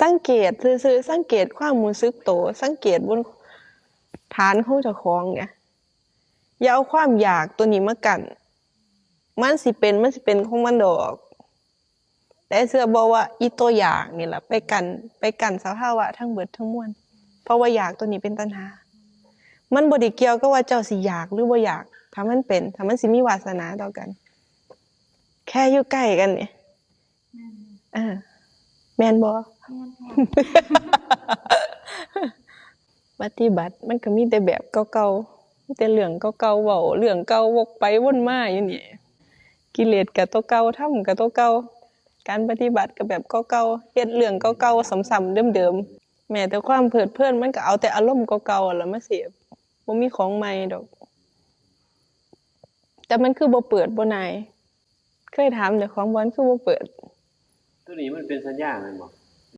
สังเกตซื่อๆสังเกตความรู้สึกโตวสังเกตบนฐานของเจ้าของไงอย่าเอาความอยากตัวนี้มากัน มันสิเป็นมันสิเป็นของมันดอกแต่เสื้อบอกว่าอีตัวอยากนี่แหละไปกันไปกันสภาวะทั้งเบิดทั้งมวลเพราะว่าอยากตัวนี้เป็นตัณหา มันบ่ได้เกี่ยวกับว่าเจ้าสิอยากหรือบ่อยากถ้ามันเป็นถ้ามันสิมีวาสนาต่อกัน แค่อยู่ใกล้กันเนี่ยแม่นเออ แม่นบ่แม่นค่ะปฏิบัติมันก็มีแต่แบบเก่าๆมีแต่เรื่องเก่าๆเว้าเรื่องเก่าวกไปวนมาอยู่นี่กิเลสก็ตัวเก่าทำก็ตัวเก่าการปฏิบัติก็แบบเก่าๆเฮ็ดเรื่องเก่าๆซ้ำๆเดิมๆแม้แต่ความเพลิดเพลินมันก็เอาแต่อารมณ์เก่าๆแล้วมาเสพบ่มีของใหม่ดอก แต่มันคือบ่เปิดบ่นาย เคยถามแต่ของบอนคือบ่เปิด ตัวนี้มันเป็นสัญญาแม่นบ่